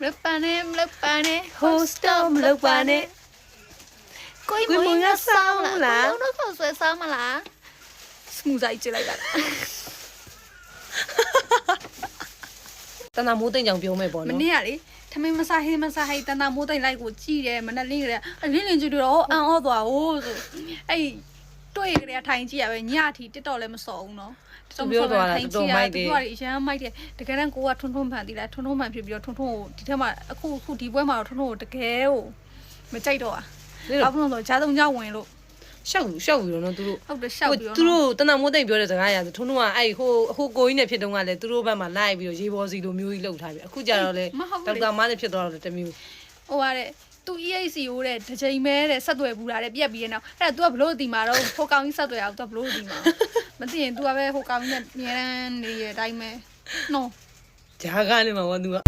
မလပန်နဲ့မလပန်နဲ့ host တော့မလုပ်ပါနဲ့ကိုယ်ကိုယ်မမွေးငါငါဆောဆောင်းင်းလားလားတော့ခေါ်ဆွဲဆောင်းမလားစမူဇိုက်ကြည့်လိုက်တာတနာမိုးသိမ့်ကြောင်ပြောမယ်ပေါ့မနော်နေ့ကလေထမင်းမစားဟင်းမစားဟိတန်တာမိုးတိတ်လိုက်ကိုကြည့်တယ်မနဲ့လင်းကြတယ်အလင်းလင်းကြည့်တော့အန်အောသွားဟိုးဆိုအဲ့ တွေ့ကြတဲ့ထိုင်ကြည့်ရပဲညအထိတက်တော့လည်းမစော်ဘူးနော်သူကရအရန်မိုက်တယ်တကယ်တမ်းကိုကထွန်းထွန်းဖန်တီးလိုက်ထွန်းထွန်းဖန်ဖြစ်ပြီးတော့ထွန်းထွန်းကိုဒီထက်မှအခုအခုဒီပွဲမှာတော့ထွန်းထွန်းကိုတကယ်ကိုမကြိုက်တော့อ่ะလေဘာဖြစ်လို့လဲဆိုတော့ဂျားသုံးကြောဝင်လို့ရှောက်ရှောက်ပြီးတော့နော်သူတို့ဟုတ်တယ်ရှောက်ပြီးတော့သူတို့တနာမိုးသိမ့်ပြောတဲ့စကားရဆိုထုံးထုံးကအဲ့ဟိုဟိုကိုကြီးနဲ့ဖြစ်တုန်းကလည်းသူတို့ဘက်မှာလိုက်ပြီးတော့ရေဘောစီလိုမျိုးကြီးလှုပ်ထားပြီအခုကျတော့လေဒေါက်တာမားနဲ့ဖြစ်သွားတော့တမျိုးဟိုကတဲ့ သူ EAC ဟိုတဲ့တစ်ချိန်မဲတဲ့ဆက်သွယ်ဘူးလားတဲ့ပြက်ပြီးရနောက်အဲ့ဒါ तू ကဘလို့ဒီမှာတော့ဟိုကောင်ကြီးဆက်သွယ်အောင် तू ကဘလို့ဒီမှာမသိရင် तू ကပဲဟိုကောင်ကြီးနဲ့အများရန်နေရတဲ့အတိုင်းပဲနော် ဂျာကားနဲ့မှာဝသူက